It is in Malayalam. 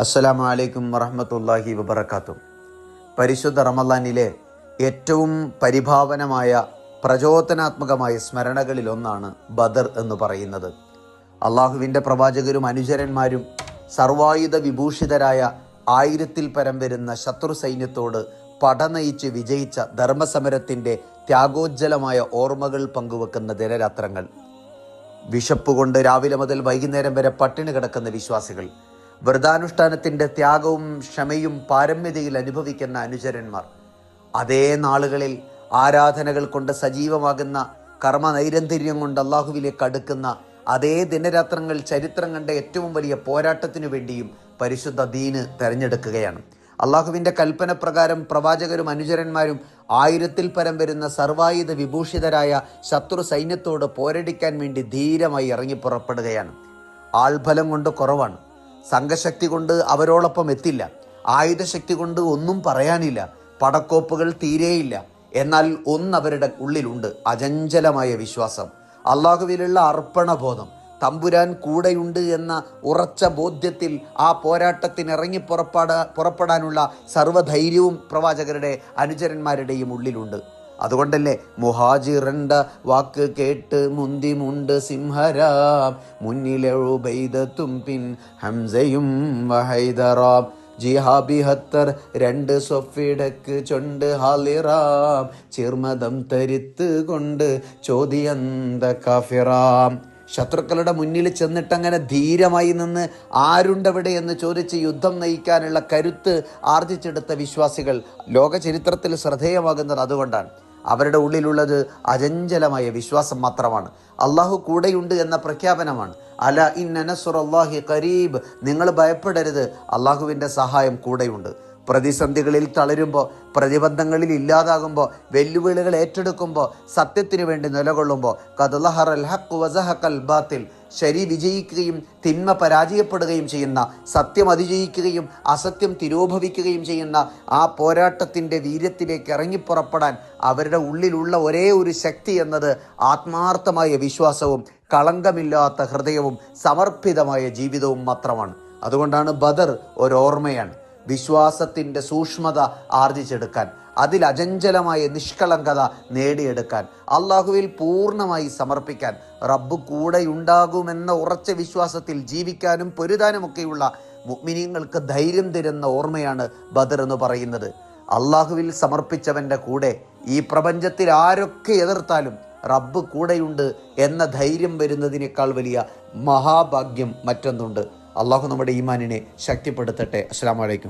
അസ്സലാമു അലൈക്കും വറഹമത്തല്ലാഹി വബർക്കാത്തു പരിശുദ്ധ റമലാനിലെ ഏറ്റവും പരിഭാവനമായ പ്രചോദനാത്മകമായ സ്മരണകളിലൊന്നാണ് ബദർ എന്ന് പറയുന്നത്. അള്ളാഹുവിന്റെ പ്രവാചകരും അനുചരന്മാരും സർവായുധ വിഭൂഷിതരായ ആയിരത്തിൽ പരം വരുന്ന ശത്രു സൈന്യത്തോട് പടനയിച്ച് വിജയിച്ച ധർമ്മസമരത്തിന്റെ ത്യാഗോജ്ജലമായ ഓർമ്മകൾ പങ്കുവെക്കുന്ന ദിനരാത്രങ്ങൾ. വിശപ്പ് കൊണ്ട് രാവിലെ മുതൽ വൈകുന്നേരം വരെ പട്ടിണി കിടക്കുന്ന വിശ്വാസികൾ വ്രതാനുഷ്ഠാനത്തിന്റെ ത്യാഗവും ക്ഷമയും പാരമ്യതയിൽ അനുഭവിക്കുന്ന അനുചരന്മാർ. അതേ നാളുകളിൽ ആരാധനകൾ കൊണ്ട് സജീവമാകുന്ന കർമ്മ നൈരന്തര്യം കൊണ്ട് അള്ളാഹുവിലേക്ക് അടുക്കുന്ന അതേ ദിനരാത്രങ്ങൾ ചരിത്രം കണ്ട ഏറ്റവും വലിയ പോരാട്ടത്തിനു വേണ്ടിയും പരിശുദ്ധ ദീന് തെരഞ്ഞെടുക്കുകയാണ്. അള്ളാഹുവിന്റെ കൽപ്പന പ്രകാരം പ്രവാചകരും അനുചരന്മാരും ആയിരത്തിൽ പരം വരുന്ന സർവായുധ വിഭൂഷിതരായ ശത്രു സൈന്യത്തോട് പോരടിക്കാൻ വേണ്ടി ധീരമായി ഇറങ്ങി പുറപ്പെടുകയാണ്. ആൾഫലം കൊണ്ട് കുറവാണ്. സംഘശക്തി കൊണ്ട് അവരോടൊപ്പം എത്തില്ല. ആയുധശക്തി കൊണ്ട് ഒന്നും പറയാനില്ല. പടക്കോപ്പുകൾ തീരെയില്ല. എന്നാൽ ഒന്നവരുടെ ഉള്ളിലുണ്ട്. അചഞ്ചലമായ വിശ്വാസം. അള്ളാഹുവിലുള്ള അർപ്പണബോധം. തമ്പുരാൻ കൂടെയുണ്ട് എന്ന ഉറച്ച ബോധ്യത്തിൽ ആ പോരാട്ടത്തിന് ഇറങ്ങി പുറപ്പെടാ പുറപ്പെടാനുള്ള സർവധൈര്യവും പ്രവാചകരുടെ അനുചരന്മാരുടെയും ഉള്ളിലുണ്ട്. അതുകൊണ്ടല്ലേ മുഹാജിറണ്ട വാക്ക് കേട്ട് മുന്തി മുണ്ട് സിംഹരാം മുന്നിലെഴുബൈദത്തും പിൻ ഹംസയും വഹൈദറാം. ജിഹാബിഹത്തർ രണ്ട് സൊഫിടക്ക് ചൊണ്ട് ഹാലിറാം ചിർമതം തരിത്ത് കൊണ്ട് ചോദ്യന്ത കാഫിറാം. ശത്രുക്കളുടെ മുന്നിൽ ചെന്നിട്ട് അങ്ങനെ ധീരമായി നിന്ന് ആരുണ്ടവിടെ എന്ന് ചോദിച്ച് യുദ്ധം നയിക്കാനുള്ള കരുത്ത് ആർജിച്ചെടുത്ത വിശ്വാസികൾ ലോക ചരിത്രത്തിൽ ശ്രദ്ധേയമാകുന്നത് അതുകൊണ്ടാണ്. അവരുടെ ഉള്ളിലുള്ളത് അചഞ്ചലമായ വിശ്വാസം മാത്രമാണ്. അള്ളാഹു കൂടെയുണ്ട് എന്ന പ്രഖ്യാപനമാണ്. അല ഇന്നസുർ അള്ളാഹി കരീബ് നിങ്ങൾ ഭയപ്പെടരുത്. അള്ളാഹുവിന്റെ സഹായം കൂടെയുണ്ട്. പ്രതിസന്ധികളിൽ തളരുമ്പോൾ പ്രതിബന്ധങ്ങളിൽ ഇല്ലാതാകുമ്പോൾ വെല്ലുവിളികൾ ഏറ്റെടുക്കുമ്പോൾ സത്യത്തിനു വേണ്ടി നിലകൊള്ളുമ്പോൾ കദലഹറൽ ഹക്ക് വസഹക്കൽ ബാത്തിൽ ശരി വിജയിക്കുകയും തിന്മ പരാജയപ്പെടുകയും ചെയ്യുന്ന സത്യം അതിജയിക്കുകയും അസത്യം തിരോഭവിക്കുകയും ചെയ്യുന്ന ആ പോരാട്ടത്തിന്റെ വീര്യത്തിലേക്ക് ഇറങ്ങിപ്പുറപ്പെടാൻ അവരുടെ ഉള്ളിലുള്ള ഒരേ ഒരു ശക്തി എന്നത് ആത്മാർത്ഥമായ വിശ്വാസവും കളങ്കമില്ലാത്ത ഹൃദയവും സമർപ്പിതമായ ജീവിതവും മാത്രമാണ്. അതുകൊണ്ടാണ് ബദർ ഒരോർമ്മയാണ്. വിശ്വാസത്തിന്റെ സൂക്ഷ്മത ആർജിച്ചെടുക്കാൻ അതിൽ അചഞ്ചലമായ നിഷ്കളങ്കത നേടിയെടുക്കാൻ അള്ളാഹുവിൽ പൂർണമായി സമർപ്പിക്കാൻ റബ്ബ് കൂടെയുണ്ടാകുമെന്ന ഉറച്ച വിശ്വാസത്തിൽ ജീവിക്കാനും പൊരുതാനുമൊക്കെയുള്ള മുഗ്മിനിയങ്ങൾക്ക് ധൈര്യം തരുന്ന ഓർമ്മയാണ് ബദർ എന്ന് പറയുന്നത്. അള്ളാഹുവിൽ സമർപ്പിച്ചവന്റെ കൂടെ ഈ പ്രപഞ്ചത്തിൽ ആരൊക്കെ എതിർത്താലും റബ്ബ് കൂടെയുണ്ട് എന്ന ധൈര്യം വരുന്നതിനേക്കാൾ വലിയ മഹാഭാഗ്യം മറ്റൊന്നുണ്ട്. അള്ളാഹു നമ്മുടെ ഈമാനിനെ ശക്തിപ്പെടുത്തട്ടെ. അസ്സാം വലൈക്കും